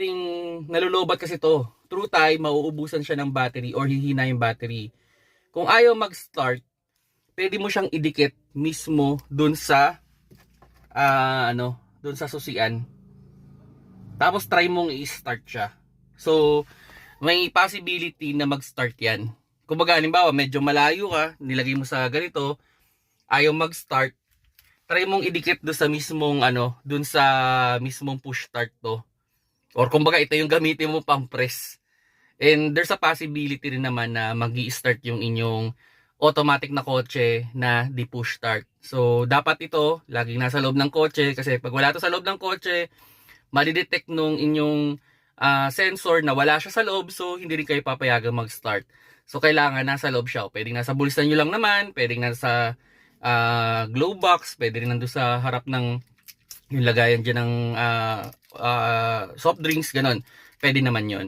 ting nalulobat kasi to. True time, mauubusan siya ng battery or hihina yung battery. Kung ayaw mag-start, pwede mo siyang idikit mismo dun sa ah, ano, dun sa susian. Tapos try mong i-start siya. So, may possibility na mag-start yan. Kumbaga, halimbawa, medyo malayo ka, nilagay mo sa ganito, ayaw mag-start, try mong idikit doon sa mismong ano, doon sa mismong push start to. Or kumbaga, ito yung gamitin mo pang press. And there's a possibility rin naman na mag start yung inyong automatic na kotse na di push start. So, dapat ito, laging nasa loob ng kotse kasi pag wala to sa loob ng kotse, madidetect nung inyong ah, sensor na wala siya sa loob so hindi rin kayo papayagang mag-start. So, kailangan nasa loob siya. Pwedeng nasa bulsa nyo lang naman, pwedeng nasa ah, glove box, pwede rin nandun sa harap ng yung lagayan dyan ng ah, soft drinks, ganon. Pwede naman yon